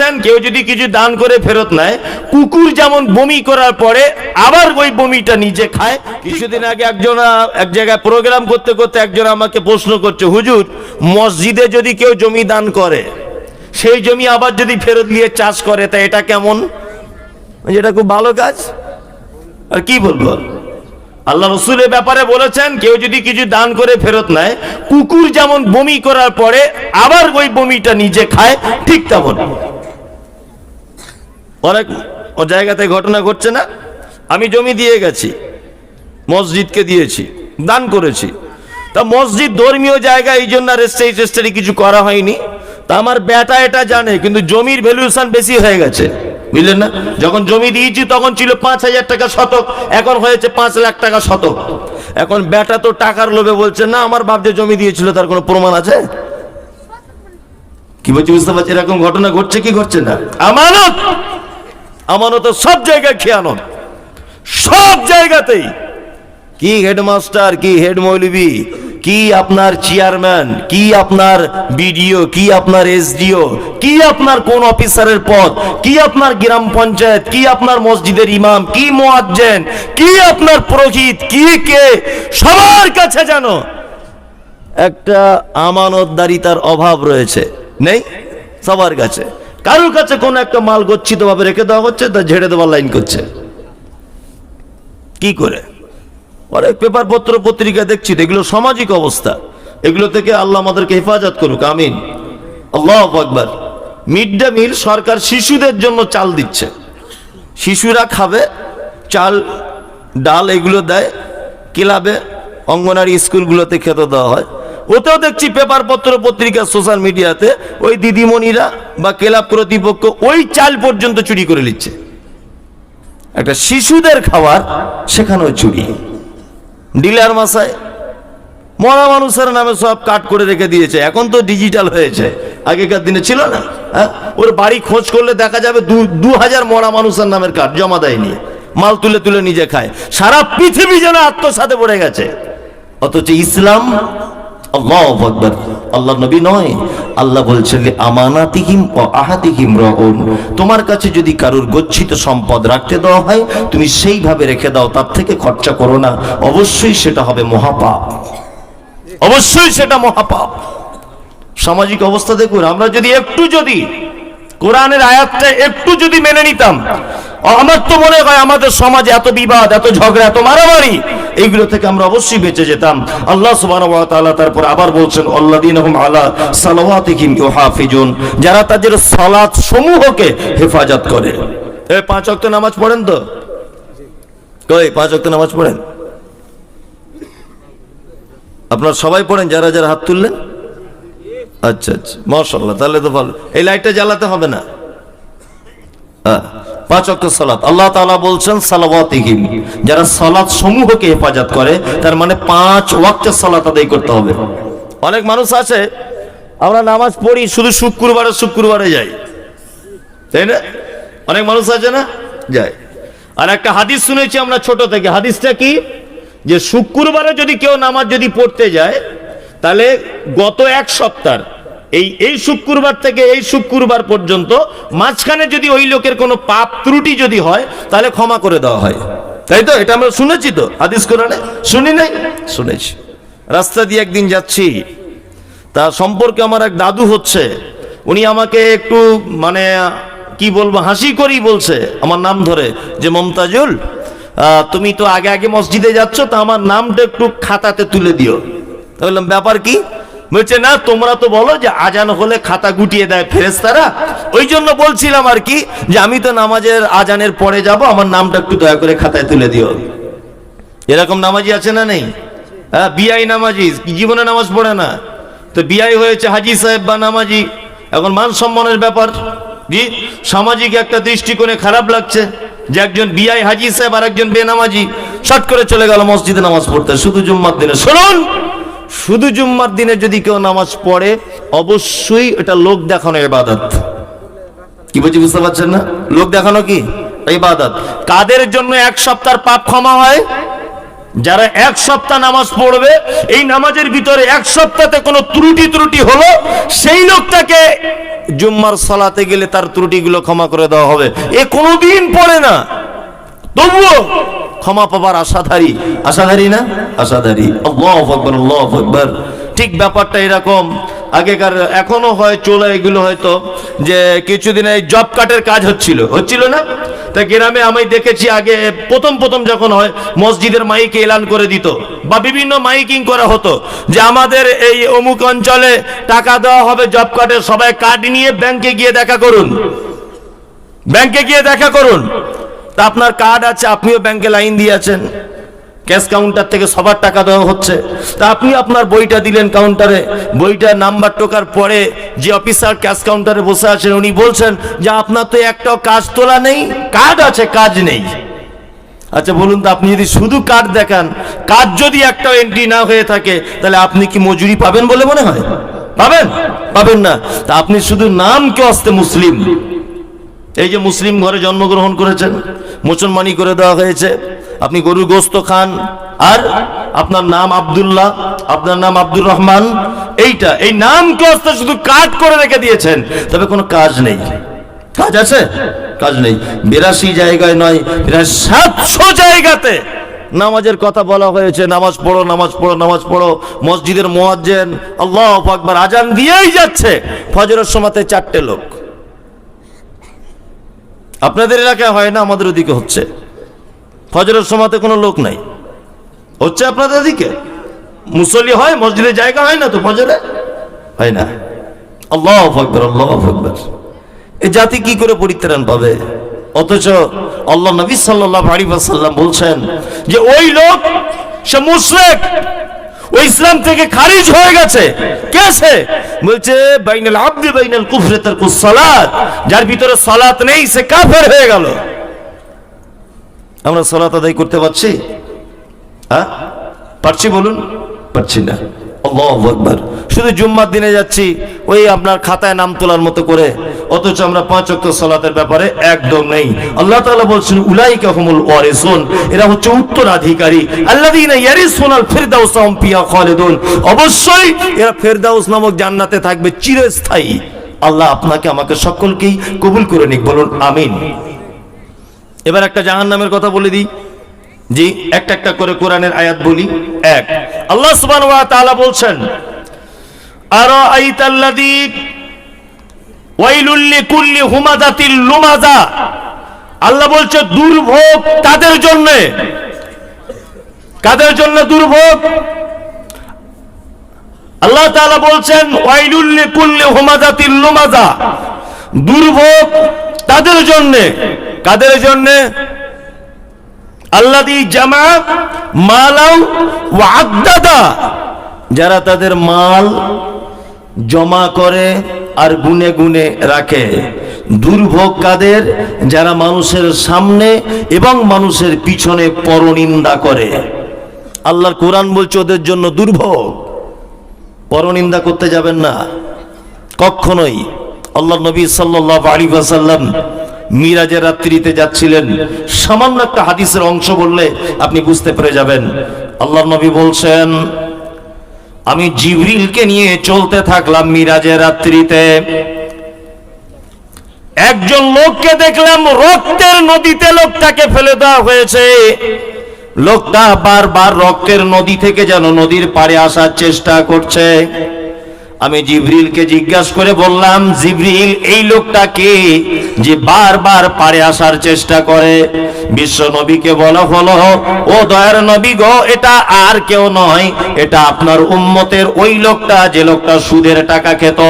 বলেছেন কেউ যদি কিছু দান করে ফেরত নেয়, কুকুর যেমন বমি করার পরে আবার ওই বমিটা নিজে খায়। কিছুদিন আগে একজন, এক জায়গায় প্রোগ্রাম করতে করতে একজন আমাকে প্রশ্ন করছে, হুজুর, মসজিদে যদি কেউ জমি দান করে, সেই জমি আবার যদি ফেরত নিয়ে চাষ করে, তা এটা কেমন? এটা খুব ভালো কাজ। আর কি বলব? আল্লাহ রসুলের ব্যাপারে বলেছেন, কেউ যদি কিছু দান করে ফেরত নেয়, কুকুর যেমন বমি করার পরে আবার ওই বমিটা নিজে খায়, ঠিক তেমন। অনেক জায়গাতে ঘটনা ঘটছে না। আমি জমি দিয়ে গেছি, মসজিদকে দিয়েছি, দান করেছি। তা মসজিদ ধর্মীয় জায়গা, এই জন্য রেস্টারি টেস্টারি কিছু করা হয়নি। তা আমার বেটা এটা জানে, কিন্তু জমির ভ্যালুয়েশন বেশি হয়ে গেছে। বুঝলেন না? যখন জমি দিয়েছি, তখন ছিল পাঁচ হাজার টাকা শতক, এখন হয়েছে পাঁচ লাখ টাকা শতক। এখন বেটা তো টাকার লোভে বলছে, না, আমার বাপ যে জমি দিয়েছিল, তার কোনো প্রমাণ আছে? কি বলছি, বুঝতে পারছি? এরকম ঘটনা ঘটছে কি ঘটছে না? আমানত! আমানত সব জায়গায় খেয়ানত সব জায়গাতেই। কি হেডমাস্টার, কি হেড মৌলবি, কি আপনার চেয়ারম্যান, কি আপনার বিডিও, কি আপনার এসডিও, কি আপনার কোন অফিসারের পদ, কি আপনার গ্রাম পঞ্চায়েত, কি আপনার মসজিদের ইমাম, কি মোয়াজ্জেন, কি আপনার পুরোহিত, কি কে, সবার কাছে জানো একটা আমানতদারিতার অভাব রয়েছে। নেই? সবার কাছে। কারোর কাছে কোন একটা মাল গচ্ছিত ভাবে রেখে দেওয়া হচ্ছে, তা ঝেড়ে দেওয়ার লাইন করছে। কি করে? অনেক পেপার পত্র পত্রিকা দেখছি, এগুলো সামাজিক অবস্থা। এগুলো থেকে আল্লাহ আমাদেরকে হেফাজত করুক, আমিন। আল্লাহ আকবার। মিড ডে মিল সরকার শিশুদের জন্য চাল দিচ্ছে। শিশুরা খাবে, চাল, ডাল এগুলো দেয়, ক্লাবে, অঙ্গনারী স্কুলগুলোতে খেতে দেওয়া হয়। ওতেও দেখছি পেপার পত্র পত্রিকা সোশ্যাল মিডিয়াতে ওই দিদিমণিরা বা ক্লাব কর্তৃপক্ষ ওই চাল পর্যন্ত চুরি করে নিচ্ছে। একটা শিশুদের খাবার সেখানেও চুরি। ডিলার মাসায় মরা মানুষের নামে সব কাট করে রেখে দিয়েছে, এখন তো ডিজিটাল হয়েছে। আগেকার দিনে ছিল না হ্যাঁ? ওর বাড়ি খোঁজ করলে দেখা যাবে দু হাজার মরা মানুষের নামের কার্ড জমা দেয়নি। মাল তুলে তুলে নিজে খায়। সারা পৃথিবী যেন আত্মসাতে পড়ে গেছে। অথচ ইসলাম আল্লাহ আকবার। আল্লাহ নবী নয়। আল্লাহ বলছেন আমানাতিহিম ও আহাতিহিম রউন। তোমার কাছে যদি কারোর গচ্ছিত সম্পদ রাখতে দেওয়া হয়, তুমি সেইভাবে রেখে দাও, তার থেকে খরচা করো না। অবশ্যই সেটা হবে মহাপাপ। অবশ্যই সেটা মহাপাপ। সামাজিক অবস্থা দেখুন, আমরা যদি একটু যদি কোরআনের আয়াতটা একটু যদি মেনে নিতাম আমার তো মনে হয় আমাদের সমাজে এত বিবাদ, এত ঝগড়া, এত মারামারি, এইগুলো থেকে আমরা অবশ্যই বেঁচে যেতাম। আল্লাহ সুবহানাহু তারপর আবার বলছেন, আল্লাযীনাহুম আলা সালাওয়াতিহিম যারা তাদের সালাত সমূহকে হেফাজত করে। এ, পাঁচ ওয়াক্ত নামাজ পড়েন তো? পাঁচ ওয়াক্ত নামাজ পড়েন? আপনার সবাই পড়েন, যারা যারা হাত তুললেন? আচ্ছা আচ্ছা মাশাল্লাহ তাহলে তো ভালো। এই লাইটটা জ্বালাতে হবে না। পাঁচ অক্ট সালাত। আল্লাহ তালা বলছেন, সালাওয়াতিহিম। যারা সালাত সমূহকে হেফাজত করে, তার মানে পাঁচ ওয়াক্তের সালাত আদায় করতে হবে। অনেক মানুষ আছে, আমরা নামাজ পড়ি, শুধু শুক্রবারে শুক্রবারে যাই। তাই না? অনেক মানুষ আছে না? যায়। আর একটা হাদিস শুনেছি আমরা ছোট থেকে। হাদিসটা কি? যে শুক্রবারে যদি কেউ নামাজ যদি পড়তে যায়, তাহলে গত এক সপ্তাহ এই এই শুক্রবার থেকে এই শুক্রবার পর্যন্ত মাঝখানে যদি ওই লোকের কোনো পাপ ত্রুটি যদি হয়, তাহলে ক্ষমা করে দেওয়া হয়। তাই তো? এটা আমরা শুনেছি তো, হাদিস কোরআনে। শুনি নাই? শুনেছি। রাস্তা দিয়ে একদিন যাচ্ছি। তা সম্পর্কে আমার এক দাদু হচ্ছে। উনি আমাকে একটু মানে কি বলব, হাসি করেই বলছে, আমার নাম ধরে, যে মমতাজুল তুমি তো আগে আগে মসজিদে যাচ্ছ, তা আমার নামটা একটু খাতাতে তুলে দিও। বললাম, ব্যাপার কি? বলছে, না, তোমরা তো বলো যে আজান হলে খাতা গুটিয়ে দেয় ফেরেস্তারা ওই জন্য বলছিলাম আর কি যে আমি তো নামাজের আজানের পরে যাব, আমার নামটা একটু দয়া করে খাতায় তুলে দিও। এরকম নামাজি আছে না নেই? হ্যাঁ বিআই নামাজি, জীবনে নামাজ পড়ে না। তো বিআই হয়েছে হাজি সাহেব বা নামাজি। এখন মান সম্মানের ব্যাপার। জি সামাজিক একটা দৃষ্টিকোণে খারাপ লাগছে যে একজন বিআই, হাজি সাহেব আর একজন বেনামাজি শট করে চলে গেল মসজিদে নামাজ পড়তে, শুধু জুম্মার দিনে। শুনুন! শুধু জুম্মার দিনে যদি কেউ নামাজ পড়ে, অবশ্যই এটা লোক দেখানো এবাদত কি বলছি বুঝতে পারছেন না? লোক দেখানো কি? ইবাদত। কাদের জন্য এক সপ্তাহ পাপ ক্ষমা হয়? যারা এক সপ্তাহ নামাজ পড়বে, এই নামাজের ভিতরে এক সপ্তাহে কোনো ত্রুটি ত্রুটি হলো, সেই লোকটাকে জুম্মার সলাতে গেলে তার ত্রুটিগুলো ক্ষমা করে দেওয়া হবে। এ কোনোদিন পড়ে না। তবুও ক্ষমা পাবার আশাধারী। আশাধারী না? আশাধারী। আল্লাহ আকবর, আল্লাহ ঠিক ব্যাপারটা এরকম। আগেকার, এখনও হয় চলে, এগুলো হয়তো যে কিছুদিন এই জব কার্ডের কাজ হচ্ছিল। হচ্ছিল না? তা গ্রামে আমি দেখেছি আগে প্রথম প্রথম যখন হয়, মসজিদের মাইকে এলান করে দিত বা বিভিন্ন মাইকিং করা হতো যে আমাদের এই অমুক অঞ্চলে টাকা দেওয়া হবে জব কার্ডের সবাই কার্ড নিয়ে ব্যাংকে গিয়ে দেখা করুন। ব্যাংকে গিয়ে দেখা করুন। তা আপনার কার্ড আছে, আপনিও ব্যাংকে লাইন দিয়ে আছেন। ক্যাশ কাউন্টার থেকে সবার টাকা দেওয়া হচ্ছে। তা আপনি আপনার বইটা দিলেন কাউন্টারে বইটা নাম্বার টোকার পরে যে অফিসার ক্যাশ কাউন্টারে বসে আছেন, উনি বলছেন যে, আপনার তো একটাও কাজ তোলা নেই কার্ড আছে, কাজ নেই। আচ্ছা বলুন তো, আপনি যদি শুধু কার্ড দেখান কাজ যদি একটাও এন্ট্রি না হয়ে থাকে, তাহলে আপনি কি মজুরি পাবেন বলে মনে হয়? পাবেন? পাবেন না। তা আপনি শুধু নাম কে আসতে মুসলিম। এই যে মুসলিম ঘরে জন্মগ্রহণ করেছেন মুসলমানি করে দেওয়া হয়েছে। আপনি গরুর গোস্ত খান। আর আপনার নাম আব্দুল্লাহ, আপনার নাম আব্দুর রহমান, এইটা, এই নাম কে শুধু কাট করে রেখে দিয়েছেন। তবে কোনো কাজ নেই। কাজ আছে? কাজ নেই। বিরাশি জায়গায় নয় বিরাশি সাতশো জায়গাতে নামাজের কথা বলা হয়েছে। নামাজ পড়ো নামাজ পড়ো নামাজ পড়ো। মসজিদের মোয়াজ্জেন, আল্লাহ আকবার আজান দিয়েই যাচ্ছে। ফজরের সময়তে চারটে লোক। আপনাদের এলাকায় হয় না, আমাদের ওদিকে হচ্ছে। ফজরের সময়তে কোনো লোক নাই। হচ্ছে আপনাদের ওদিকে? মুসলি হয় মসজিদের জায়গা হয় না তো ফজরে? হয় না। আল্লাহ আকবর আল্লাহ আকবর। এ জাতি কি করে পরিত্রাণ পাবে? অথচ আল্লাহ নবী সাল্লাহ আলী সাল্লাম বলছেন যে ওই লোক, সে মুশরিক। ওই ইসলাম থেকে খারিজ হয়ে গেছে। কে সে? বলছে, বাইনাল আব্দি, বাইনাল কুফরে তার সালাত। যার ভিতরে সালাত নেই, সে কাফের হয়ে গেল। আমরা সালাত আদায় করতে পারছি? হ্যাঁ? পারছি বলুন? পারছি না। আল্লাহু আকবার। শুধু জুম্মার দিনে যাচ্ছি, ওই আপনার খাতায় নাম তোলার মতো করে। অথচ আমরা পাঁচ অক্ট সালাতের ব্যাপারে একদম নেই। আল্লাহ তাআলা বলছেন, উলাইকা হুমুল ওয়ারিসুন, এরা হচ্ছে উত্তরাধিকারী। আল্লাযীনা ইয়ারিসুনাল ফিরদাউস হুম ফিহা খালিদুন। অবশ্যই এরা ফেরদাউস নামক জান্নাতে থাকবে চিরস্থায়ী। আল্লাহ আপনাকে, আমাকে সকলকেই কবুল করে নিক, বলুন আমিন। এবার একটা জাহান্নামের কথা বলে দিই। জি, একটা একটা করে কোরআনের আয়াত বলি। এক, আল্লাহ সুবহানাহু ওয়া তাআলা বলছেন আরা আইতাল্লাযী ওয়াইলুল লিকুল্লি হুমাযাতিল লুমাযা আল্লাহ বলছে, দুর্ভোগ তাদের জন্য। কাদের জন্য দুর্ভোগ? আল্লাহ তাআলা বলছেন, ওয়াইলুল লিকুল্লি হুমাযাতিল লুমাযা দুর্ভোগ তাদের জন্য। কাদের জন্য? আল্লাদি জামা মালাও ওয়াদ্দাদা যারা তাদের মাল জমা করে আর গুনে গুনে রাখে। দুর্ভোগ কাদের? যারা মানুষের সামনে এবং মানুষের পিছনে পরনিন্দা করে। আল্লাহর কোরআন বলছে ওদের জন্য দুর্ভোগ। পরনিন্দা করতে যাবেন না। কখনোই। আল্লাহ নবী সাল্লাহ আলী সাল্লাম মিরাজের রাত্রিতে যাচ্ছিলেন। সামান্য একটা হাদিসের অংশ বললে আপনি বুঝতে পেরে যাবেন। আল্লাহ নবী বলছেন আমি জিবরিলকে নিয়ে চলতে থাকলাম মিরাজের রাত্রিতে। একজন লোককে দেখলাম রক্তের নদীতে লোকটাকে ফেলে দেওয়া হয়েছে। লোকটা বারবার রক্তের নদী থেকে যেন নদীর পাড়ে আসার চেষ্টা করছে। আমি জিবরিলকে জিজ্ঞাসা করে বললাম, জিবরিল, এই লোকটাকে যে বারবার পারে আসার চেষ্টা করে? বিশ্ব নবীকে বলা হলো, ও দয়ার নবী গো, এটা আর কেউ নয়, এটা আপনার উম্মতের ওই লোকটা, যে লোকটা সুদের টাকা খেত।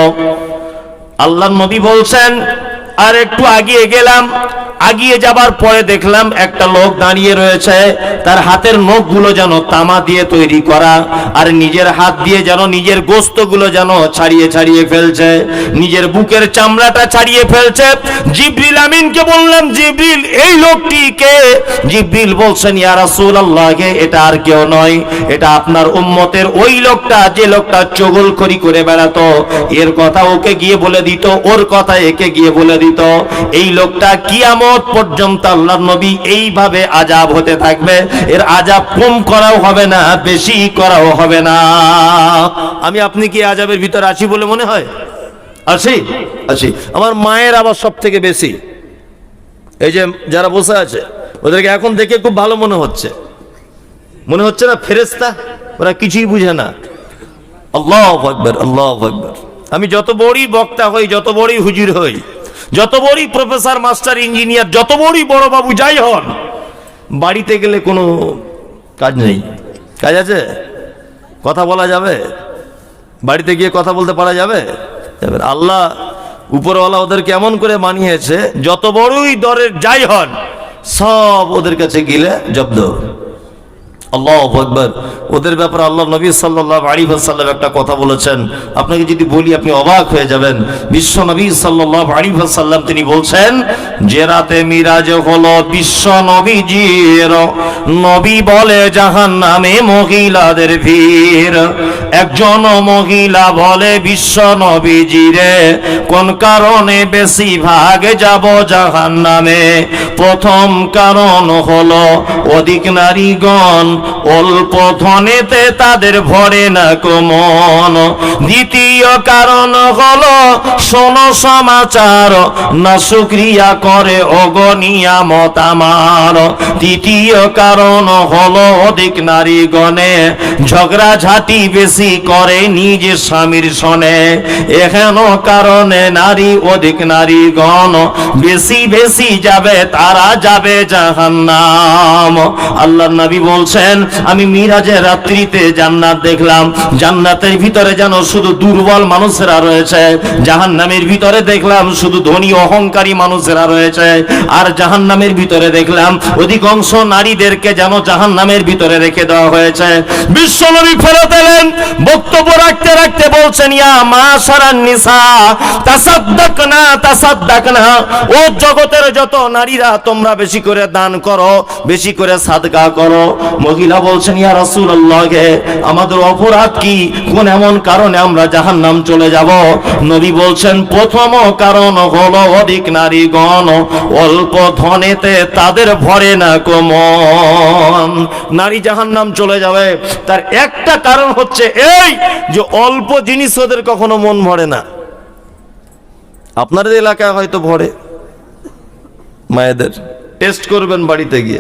আল্লাহ নবী বলছেন, আর একটু আগিয়ে গেলাম আগিয়ে যাবার পরে দেখলাম একটা লোক দাঁড়িয়ে রয়েছে, তার হাতের নখগুলো যেন তামা দিয়ে তৈরি করা, আর নিজের হাত দিয়ে যেন নিজের গোস্তগুলো যেন ছাড়িয়ে ছাড়িয়ে ফেলছে, নিজের বুকের চামড়াটা ছাড়িয়ে ফেলছে। জিব্রিল আমিনকে বললাম, জিব্রিল, এই লোকটিকে জিব্রিল বলছেন, ইয়া রাসূলুল্লাহকে এটা আর কেউ নয়, এটা আপনার উম্মতের ওই লোকটা, যে লোকটা চগলখড়ি করে বেড়াতো। এর কথা ওকে গিয়ে বলে দিত, ওর কথা একে গিয়ে বলে দিত। এই লোকটা কি কিয়ামত পর্যন্ত আল্লাহর নবী এইভাবে আজাব হতে থাকবে। এর আজাব কম করাও হবে না, বেশি করাও হবে না। আমি আপনি কি আজাবের ভিতর আছি বলে মনে হয়? আছি? আসি আমার মায়ের আবার সব থেকে বেশি। এই যে যারা বসে আছে, ওদেরকে এখন দেখে খুব ভালো মনে হচ্ছে। মনে হচ্ছে না ফেরেস্তা ওরা কিছুই বুঝে না। আল্লাহ আল্লাহ আমি যত বড়ই বক্তা হই, যত বড়ই হুজুর হই যত বড়ই প্রফেসর, মাস্টার, ইঞ্জিনিয়ার, যত বড়ই বড় বাবু যাই হন, বাড়িতে গেলে কোনো কাজ নেই। কাজ আছে? কথা বলা যাবে? বাড়িতে গিয়ে কথা বলতে পারা যাবে? না। আল্লাহ উপরওয়ালা ওদের কেমন করে মানিয়েছে, যত বড়ই দরের যাই হন, সব ওদের কাছে গেলে জব্দ। আল্লাহ আকবর। ওদের ব্যাপারে আল্লাহ নবী সাল্লাহ আলী একটা কথা বলেছেন। আপনাকে যদি বলি আপনি অবাক হয়ে যাবেন। বিশ্ব নবী সাল্লাহ আলী তিনি বলছেন, যে রাতে মিরাজ হলো বিশ্ব নবীজির। নবী বলে জাহান নামে মহিলাদের ভিড়। একজন মহিলা বলে বিশ্ব নবীজিরে। কোন কারণে বেশি ভাগ যাব জাহান নামে প্রথম কারণ হলো অধিক নারীগণ অল্প ধনেতে তাদের ভরে না কমন দ্বিতীয় কারণ হলো, শোনো সমাচার, না সুক্রিয়া করে অগনিয়ামত আমার। তৃতীয় কারণ হলো, অধিক নারীগণে ঝগড়াঝাটি বেশি করে নিজের স্বামীর সনে। এহেন কারণে নারী, অধিক নারীগণ বেশি বেশি যাবে, তারা যাবে জাহান্নাম। আল্লাহ নবী বলছেন আমি মিরাজের রাত্রিতে জান্নাত দেখলাম। জান্নাতের ভিতরে যেন শুধু দুর্বল মানুষেরা রয়েছে। জাহান্নামের ভিতরে দেখলাম শুধু ধনী অহংকারী মানুষেরা রয়েছে। আর জাহান্নামের ভিতরে দেখলাম অধিকাংশ নারীদেরকে যেন জাহান্নামের ভিতরে রেখে দেওয়া হয়েছে। বিশ্বনবী ফেরত এলেন, বক্তব্য রাখতে রাখতে বলছেন, ইয়া মা সারান নিসা তাসাদ্দাক না তাসাদ্দাক না ও জগতের যত নারীরা, তোমরা বেশি করে দান করো, বেশি করে সাদকা করো। মহিলা বলছেন, ইয়া রাসূলুল্লাহকে আমাদের অপরাধ কি? কোন এমন কারণে আমরা জাহান্নাম চলে যাব? নবী বলছেন, প্রথম কারণ হলো অধিক নারীগণ অল্প ধনেতে তাদের ভরে না কমন। নারী জাহান্নাম চলে যাবে। তার একটা কারণ হচ্ছে এই যে অল্প জিনিস ওদের কখনো মন ভরে না। আপনাদের এলাকায় হয়তো ভরে। মায়েদের। টেস্ট করবেন বাড়িতে গিয়ে।